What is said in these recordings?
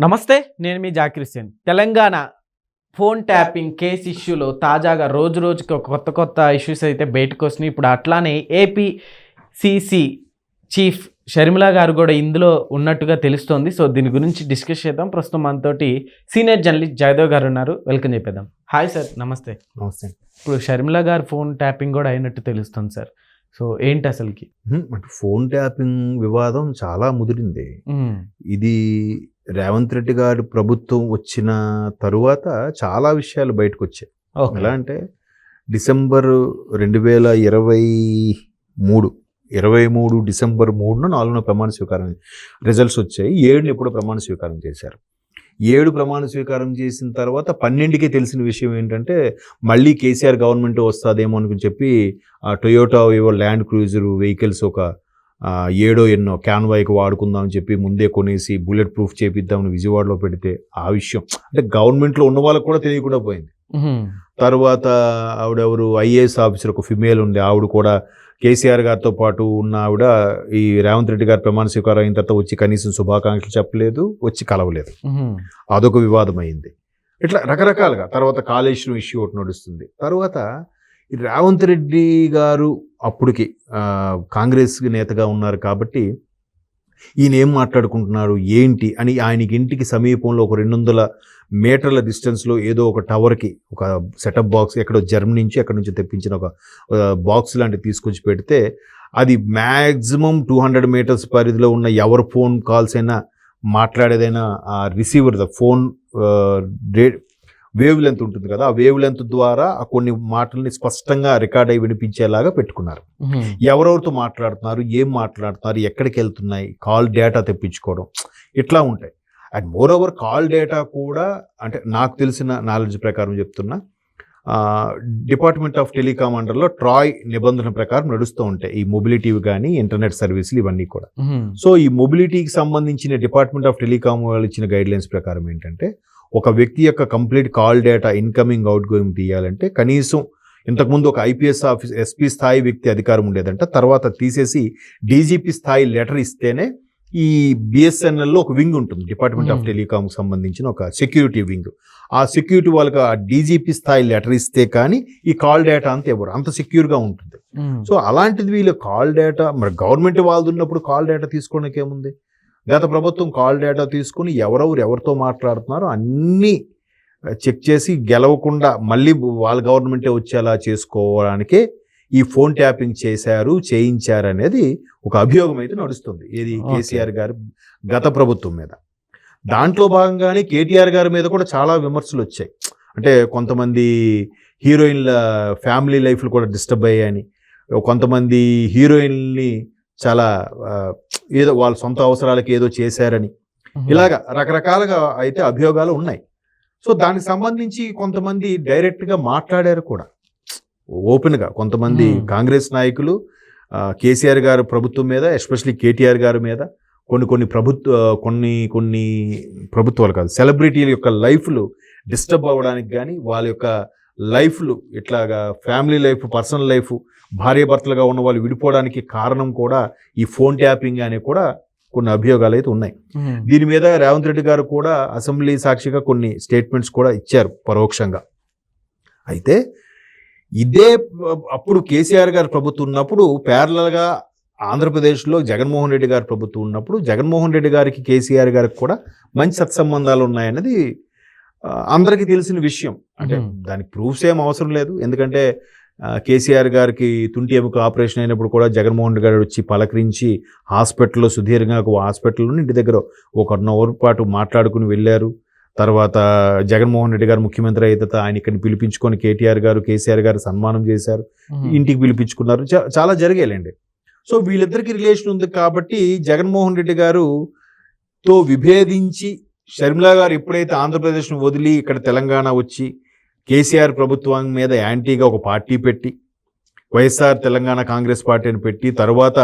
నమస్తే నేను మీ Zakir Hussain. Telangana phone tapping case ఇష్యూలో తాజాగా రోజు రోజుకి ఒక కొత్త కొత్త ఇష్యూస్ అయితే బయటకు వస్తున్నాయి. ఇప్పుడు అట్లానే ఏపీ సిసి చీఫ్ షర్మిల గారు కూడా ఇందులో ఉన్నట్టుగా తెలుస్తోంది. సో దీని గురించి డిస్కస్ చేద్దాం. ప్రస్తుతం మనతోటి సీనియర్ జర్నలిస్ట్ జయదేవ్ గారు ఉన్నారు. వెల్కమ్ చెప్పేద్దాం. హాయ్ సార్ నమస్తే. నమస్తే. ఇప్పుడు షర్మిల గారు ఫోన్ ట్యాపింగ్ కూడా అయినట్టు తెలుస్తుంది సార్. సో ఏంటి అసలుకి? అంటే ఫోన్ ట్యాపింగ్ వివాదం చాలా ముదిరింది. ఇది రేవంత్ రెడ్డి గారి ప్రభుత్వం వచ్చిన తరువాత చాలా విషయాలు బయటకు వచ్చాయి ఎలా అంటే డిసెంబర్ రెండు వేల ఇరవై మూడు ఇరవై మూడు డిసెంబర్ మూడున నాలుగున ప్రమాణ స్వీకారం రిజల్ట్స్ వచ్చాయి. ఏడుని ఎప్పుడో ప్రమాణ స్వీకారం చేశారు. ఏడు ప్రమాణ స్వీకారం చేసిన తర్వాత పన్నెండుకే తెలిసిన విషయం ఏంటంటే మళ్ళీ కేసీఆర్ గవర్నమెంట్ వస్తుందేమో అనుకుని చెప్పి ఆ టొయోటా ఏవో ల్యాండ్ క్రూజర్ వెహికల్స్ ఒక ఏడో ఎన్నో క్యాన్వాయ్కి వాడుకుందాం అని చెప్పి ముందే కొనేసి బుల్లెట్ ప్రూఫ్ చేపిద్దామని విజయవాడలో పెడితే ఆ విషయం. అంటే గవర్నమెంట్లో ఉన్న వాళ్ళకి కూడా తెలియకుండా పోయింది. తర్వాత ఆవిడెవరు? ఐఏఎస్ ఆఫీసర్ ఒక ఫిమేల్ ఉంది. ఆవిడ కూడా కేసీఆర్ గారితో పాటు ఉన్న ఆవిడ ఈ రేవంత్ రెడ్డి గారి ప్రమాణ స్వీకారం అయిన తర్వాత వచ్చి కనీసం శుభాకాంక్షలు చెప్పలేదు వచ్చి కలవలేదు. అదొక వివాదం అయింది ఇట్లా రకరకాలుగా తర్వాత కాళేశ్వరం ఇష్యూ ఒకటి నడుస్తుంది. తర్వాత రేవంత్ రెడ్డి గారు అప్పటికి కాంగ్రెస్ నేతగా ఉన్నారు కాబట్టి ఈయన ఏం మాట్లాడుకుంటున్నారు ఏంటి అని ఆయనకి ఇంటికి సమీపంలో ఒక రెండు వందల మీటర్ల డిస్టెన్స్లో ఏదో ఒక టవర్కి ఒక సెటప్ బాక్స్ ఎక్కడో జర్మనీ నుంచి ఎక్కడి నుంచి తెప్పించిన ఒక బాక్స్ లాంటివి తీసుకొచ్చి పెడితే అది మ్యాక్సిమం టూ హండ్రెడ్ మీటర్స్ పరిధిలో ఉన్న ఎవరి ఫోన్ కాల్స్ అయినా మాట్లాడేదైనా ఆ receiver the phone wavelength ఉంటుంది కదా ఆ వేవ్ లెంత్ ద్వారా ఆ కొన్ని మాటల్ని స్పష్టంగా రికార్డ్ అయి వినిపించేలాగా పెట్టుకున్నారు. ఎవరెవరితో మాట్లాడుతున్నారు ఏం మాట్లాడుతున్నారు ఎక్కడికి వెళ్తున్నాయి కాల్ డేటా తెప్పించుకోవడం ఇట్లా ఉంటాయి and moreover call data కూడా అంటే నాకు తెలిసిన నాలెడ్జ్ ప్రకారం చెప్తున్నా డిపార్ట్మెంట్ ఆఫ్ టెలికాం అండర్లో ట్రాయ్ నిబంధన ప్రకారం నడుస్తూ ఉంటాయి ఈ మొబిలిటీ కానీ ఇంటర్నెట్ సర్వీసులు ఇవన్నీ కూడా. సో ఈ మొబిలిటీకి సంబంధించిన డిపార్ట్మెంట్ ఆఫ్ టెలికాం వాళ్ళు ఇచ్చిన గైడ్ లైన్స్ ప్రకారం ఏంటంటే ఒక వ్యక్తి యొక్క complete call data incoming outgoing తీయాలంటే కనీసం ఇంతకుముందు ఒక ఐపీఎస్ ఆఫీస్ ఎస్పీ స్థాయి వ్యక్తి అధికారం ఉండేదంట. తర్వాత తీసేసి డీజీపీ స్థాయి లెటర్ ఇస్తేనే ఈ బిఎస్ఎన్ఎల్లో ఒక వింగ్ ఉంటుంది. Department of. టెలికాంకి సంబంధించిన ఒక సెక్యూరిటీ వింగ్. ఆ సెక్యూరిటీ వాళ్ళకి ఆ డీజీపీ స్థాయి లెటర్ ఇస్తే కానీ ఈ కాల్ డేటా అంత ఎవరు? అంత సెక్యూర్గా ఉంటుంది. సో అలాంటిది వీళ్ళు కాల్ డేటా మరి గవర్నమెంట్ వాళ్ళది ఉన్నప్పుడు కాల్ డేటా తీసుకోవడానికి ఏముంది? గత ప్రభుత్వం కాల్ డేటా తీసుకుని ఎవరెవరు ఎవరితో మాట్లాడుతున్నారో అన్నీ చెక్ చేసి గెలవకుండా మళ్ళీ వాళ్ళ గవర్నమెంటే వచ్చేలా చేసుకోవడానికే ఈ ఫోన్ ట్యాపింగ్ చేశారు చేయించారు అనేది ఒక అభియోగం అయితే నడుస్తుంది. ఏది. కేసీఆర్ గారు గత ప్రభుత్వం మీద. దాంట్లో భాగంగానే కేటీఆర్ గారి మీద కూడా చాలా విమర్శలు వచ్చాయి. అంటే కొంతమంది హీరోయిన్ల ఫ్యామిలీ లైఫ్లు కూడా డిస్టర్బ్ అయ్యాయని కొంతమంది హీరోయిన్ని చాలా ఏదో వాళ్ళ సొంత అవసరాలకి ఏదో చేశారని. ఇలాగ రకరకాలుగా అయితే అభియోగాలు ఉన్నాయి సో దానికి సంబంధించి కొంతమంది డైరెక్ట్గా మాట్లాడారు కూడా ఓపెన్గా కొంతమంది. కాంగ్రెస్ నాయకులు కేసీఆర్ గారు ప్రభుత్వం మీద ఎస్పెషల్లీ కేటీఆర్ గారి మీద కొన్ని కొన్ని ప్రభుత్వ కొన్ని కొన్ని ప్రభుత్వాలు కాదు సెలబ్రిటీల యొక్క లైఫ్లు డిస్టర్బ్ అవ్వడానికి కానీ వాళ్ళ యొక్క లైఫ్లు ఇట్లాగా ఫ్యామిలీ లైఫ్ పర్సనల్ లైఫ్ భార్యాభర్తలుగా ఉన్న వాళ్ళు విడిపోవడానికి కారణం కూడా ఈ ఫోన్ ట్యాపింగ్ అనే కూడా కొన్ని అభియోగాలు అయితే ఉన్నాయి. దీని మీద రేవంత్ రెడ్డి గారు కూడా అసెంబ్లీ సాక్షిగా కొన్ని స్టేట్మెంట్స్ కూడా ఇచ్చారు పరోక్షంగా అయితే ఇదే అప్పుడు కేసీఆర్ గారి ప్రభుత్వం ఉన్నప్పుడు ప్యారలల్గా ఆంధ్రప్రదేశ్లో జగన్మోహన్ రెడ్డి గారి ప్రభుత్వం ఉన్నప్పుడు జగన్మోహన్ రెడ్డి గారికి కేసీఆర్ గారికి కూడా మంచి సత్సంబంధాలు ఉన్నాయన్నది అందరికీ తెలిసిన విషయం. అంటే. దానికి ప్రూఫ్స్ ఏం అవసరం లేదు. ఎందుకంటే కేసీఆర్ గారికి తుంటి ఎముక ఆపరేషన్ అయినప్పుడు కూడా జగన్మోహన్ రెడ్డి గారు వచ్చి పలకరించి హాస్పిటల్లో సుదీర్ఘంగా ఒక హాస్పిటల్లో ఇంటి దగ్గర ఒక అవర్ పాటు మాట్లాడుకుని వెళ్ళారు. తర్వాత జగన్మోహన్ రెడ్డి గారు ముఖ్యమంత్రి అయితే ఆయన ఇక్కడ పిలిపించుకొని కేటీఆర్ గారు కేసీఆర్ గారు సన్మానం చేశారు. ఇంటికి పిలిపించుకున్నారు. చాలా జరిగాయండి సో వీళ్ళిద్దరికి రిలేషన్ ఉంది కాబట్టి జగన్మోహన్ రెడ్డి గారు తో విభేదించి షర్మిలా గారు ఎప్పుడైతే ఆంధ్రప్రదేశ్ను వదిలి ఇక్కడ తెలంగాణ వచ్చి కేసీఆర్ ప్రభుత్వం మీద యాంటీగా ఒక పార్టీ పెట్టి వైఎస్ఆర్ తెలంగాణ కాంగ్రెస్ పార్టీని పెట్టి తర్వాత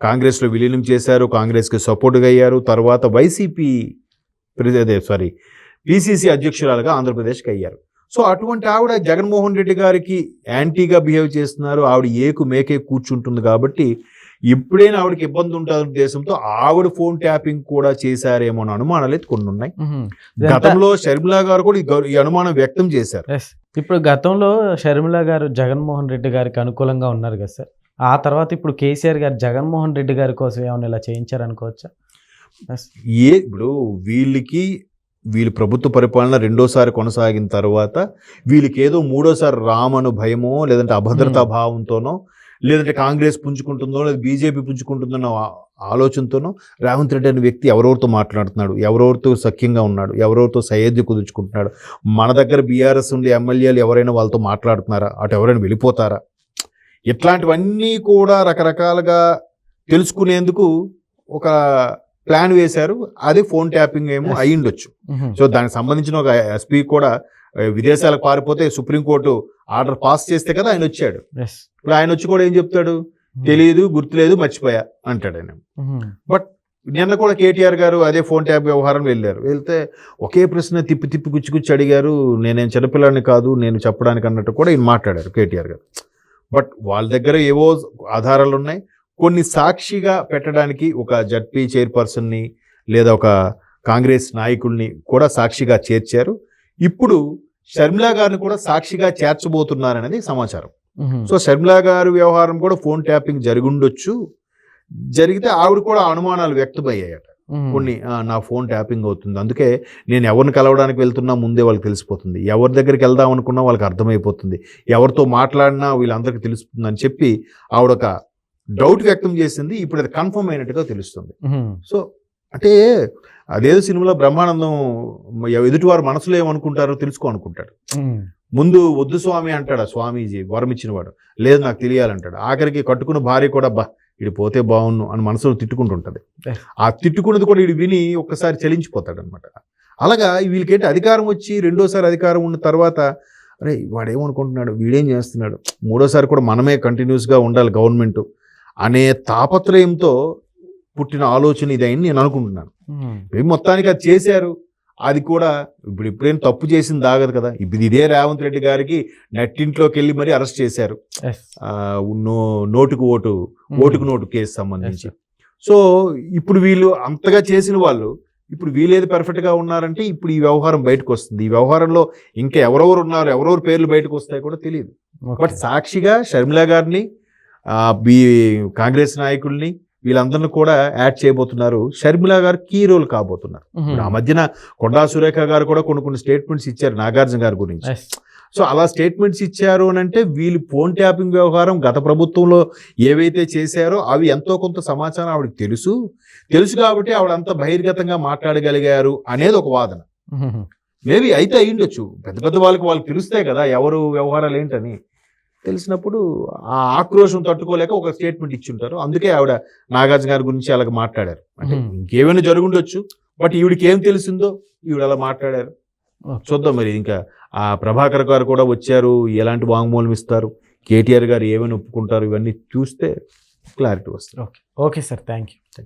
కాంగ్రెస్లో విలీనం చేశారు కాంగ్రెస్కి సపోర్ట్గా అయ్యారు తర్వాత వైసీపీ అదే సారీ పిసిసి అధ్యక్షురాలుగా ఆంధ్రప్రదేశ్కి అయ్యారు. సో అటువంటి ఆవిడ జగన్మోహన్ రెడ్డి గారికి యాంటీగా బిహేవ్ చేస్తున్నారు ఆవిడ ఏకు మేకే కూర్చుంటుంది కాబట్టి ఎప్పుడైనా ఆవిడకి ఇబ్బంది ఉంటుంది ఉద్దేశంతో ఆవిడ ఫోన్ ట్యాపింగ్ కూడా చేశారేమో అని అనుమానాలు అయితే కొన్ని ఉన్నాయి. గతంలో షర్మిలా గారు కూడా ఈ అనుమానం వ్యక్తం చేశారు. ఇప్పుడు గతంలో షర్మిల గారు జగన్మోహన్ రెడ్డి గారికి అనుకూలంగా ఉన్నారు కదా సార్. ఆ తర్వాత ఇప్పుడు కేసీఆర్ గారు జగన్మోహన్ రెడ్డి గారి కోసం ఏమైనా ఇలా చేయించారనుకోవచ్చా. ఏ ఇప్పుడు వీళ్ళకి వీళ్ళు ప్రభుత్వ పరిపాలన రెండోసారి కొనసాగిన తర్వాత వీళ్ళకి ఏదో మూడోసారి రామను భయమో లేదంటే అభద్రతా భావంతోనో లేదంటే కాంగ్రెస్ పుంజుకుంటుందో లేదా బీజేపీ పుంజుకుంటుందన్న ఆ- ఆలోచనతోనో రేవంత్ రెడ్డి అనే వ్యక్తి ఎవరెవరితో మాట్లాడుతున్నాడు? ఎవరెవరితో సఖ్యంగా ఉన్నాడు? ఎవరెవరితో సయోధ్య కుదుర్చుకుంటున్నాడు? మన దగ్గర బీఆర్ఎస్ ఉండే ఎమ్మెల్యేలు ఎవరైనా వాళ్ళతో మాట్లాడుతున్నారా? అటు ఎవరైనా వెళ్ళిపోతారా? ఇట్లాంటివన్నీ కూడా రకరకాలుగా తెలుసుకునేందుకు ఒక ప్లాన్ వేశారు. అది ఫోన్ ట్యాపింగ్ ఏమో. అయ్యిండొచ్చు. సో దానికి సంబంధించిన ఒక ఎస్పీ కూడా విదేశాలకు పారిపోతే సుప్రీంకోర్టు ఆర్డర్ పాస్ చేస్తే కదా ఆయన వచ్చాడు. Yes. ఇప్పుడు ఆయన వచ్చి కూడా ఏం చెప్తాడు? తెలియదు గుర్తులేదు మర్చిపోయా అంటాడు ఆయన. మ్మ్. నిన్న కూడా కేటీఆర్ గారు అదే ఫోన్ ట్యాప్ వ్యవహారం వెళ్ళారు. వెళ్తే ఒకే ప్రశ్న తిప్పి తిప్పి గుచ్చి గుచ్చి అడిగారు నేనేం చిన్నపిల్లాడిని కాదు నేను చెప్పడానికి అన్నట్టు కూడా ఈయన మాట్లాడారు కేటీఆర్ గారు. బట్ వాళ్ళ దగ్గర ఏవో ఆధారాలు ఉన్నాయి. కొన్ని సాక్షిగా పెట్టడానికి ఒక జడ్పీ చైర్పర్సన్ని లేదా ఒక కాంగ్రెస్ నాయకుల్ని కూడా సాక్షిగా చేర్చారు. ఇప్పుడు షర్మిలా గారిని కూడా సాక్షిగా చేర్చబోతున్నారనేది సమాచారం. సో షర్మిలా గారి వ్యవహారం కూడా ఫోన్ ట్యాపింగ్ జరిగుండొచ్చు. జరిగితే ఆవిడ కూడా అనుమానాలు వ్యక్తమయ్యాయట. కొన్ని "ఆ, నా ఫోన్ ట్యాపింగ్ అవుతుంది. అందుకే నేను ఎవరిని కలవడానికి వెళ్తున్నా ముందే వాళ్ళకి తెలిసిపోతుంది. ఎవరి దగ్గరికి వెళ్దాం అనుకున్నా వాళ్ళకి అర్థమైపోతుంది. ఎవరితో మాట్లాడినా వీళ్ళందరికీ తెలుస్తుంది అని చెప్పి ఆవిడ ఒక డౌట్ వ్యక్తం చేసింది. ఇప్పుడు అది కన్ఫర్మ్ అయినట్టుగా తెలుస్తుంది. సో అంటే అదేదో సినిమాలో బ్రహ్మానందం ఎదుటివారు మనసులో ఏమనుకుంటారో తెలుసుకో అనుకుంటాడు. ముందు వద్దు స్వామి అంటాడు ఆ స్వామీజీ వరం ఇచ్చినవాడు. లేదు నాకు తెలియాలంటాడు. ఆఖరికి కట్టుకున్న భార్య కూడా బా ఇడు పోతే బాగున్ను అని మనసులో తిట్టుకుంటుంటది. ఆ తిట్టుకున్నది కూడా ఇడు విని ఒక్కసారి చలించిపోతాడు అనమాట అలాగా వీళ్ళకేంటి అధికారం వచ్చి రెండోసారి అధికారం ఉన్న తర్వాత అరే వాడు ఏమనుకుంటున్నాడు వీడేం చేస్తున్నాడు? మూడోసారి కూడా మనమే కంటిన్యూస్గా ఉండాలి గవర్నమెంట్ అనే తాపత్రయంతో పుట్టిన ఆలోచన ఇది అని నేను అనుకుంటున్నాను. మొత్తానికి అది చేశారు. అది కూడా ఇప్పుడు ఇప్పుడేం తప్పు చేసింది ఆగదు కదా. ఇప్పుడు ఇదే రేవంత్ రెడ్డి గారికి నెట్టింట్లోకి వెళ్ళి మరీ అరెస్ట్ చేశారు. నోటుకు ఓటు మ్మ్. ఓటుకు నోటు కేసు సంబంధించి. సో ఇప్పుడు వీళ్ళు అంతగా చేసిన వాళ్ళు ఇప్పుడు వీళ్ళేది perfect గా ఉన్నారంటే ఇప్పుడు ఈ వ్యవహారం బయటకు వస్తుంది ఈ వ్యవహారంలో ఇంకా ఎవరెవరు ఉన్నారు ఎవరెవరు పేర్లు బయటకు వస్తాయి కూడా తెలియదు. బట్ సాక్షిగా షర్మిలా గారిని కాంగ్రెస్ నాయకుల్ని వీళ్ళందరిని కూడా యాడ్ చేయబోతున్నారు. షర్మిలా గారు కీ రోల్ కాబోతున్నారు. ఆ మధ్యన కొండా సురేఖ గారు కూడా కొన్ని కొన్ని స్టేట్మెంట్స్ ఇచ్చారు నాగార్జున గారి గురించి. సో అలా స్టేట్మెంట్స్ ఇచ్చారు అని అంటే వీళ్ళు ఫోన్ ట్యాపింగ్ వ్యవహారం గత ప్రభుత్వంలో ఏవైతే చేశారో అవి ఎంతో కొంత సమాచారం ఆవిడకి తెలుసు. తెలుసు కాబట్టి ఆవిడ అంత బహిర్గతంగా మాట్లాడగలిగారు అనేది ఒక వాదన. మేబీ అయితే అయ్యుండొచ్చు. పెద్ద పెద్ద వాళ్ళకి వాళ్ళకి తెలుస్తాయి కదా ఎవరు వ్యవహారాలు ఏంటని. తెలిసినప్పుడు ఆ ఆక్రోషం తట్టుకోలేక ఒక స్టేట్మెంట్ ఇచ్చుంటారు. అందుకే ఆవిడ నాగార్జున గారి గురించి అలాగ మాట్లాడారు. అంటే. ఇంకేమైనా జరుగుండొచ్చు బట్ ఈవిడికి ఏం తెలిసిందో ఈవిడ అలా మాట్లాడారు. చూద్దాం మరి ఇంకా ఆ ప్రభాకర్ గారు కూడా వచ్చారు ఎలాంటి వాంగ్మూలం ఇస్తారు కేటీఆర్ గారు ఏమైనా ఒప్పుకుంటారు ఇవన్నీ చూస్తే క్లారిటీ వస్తుంది. ఓకే. Sir thank you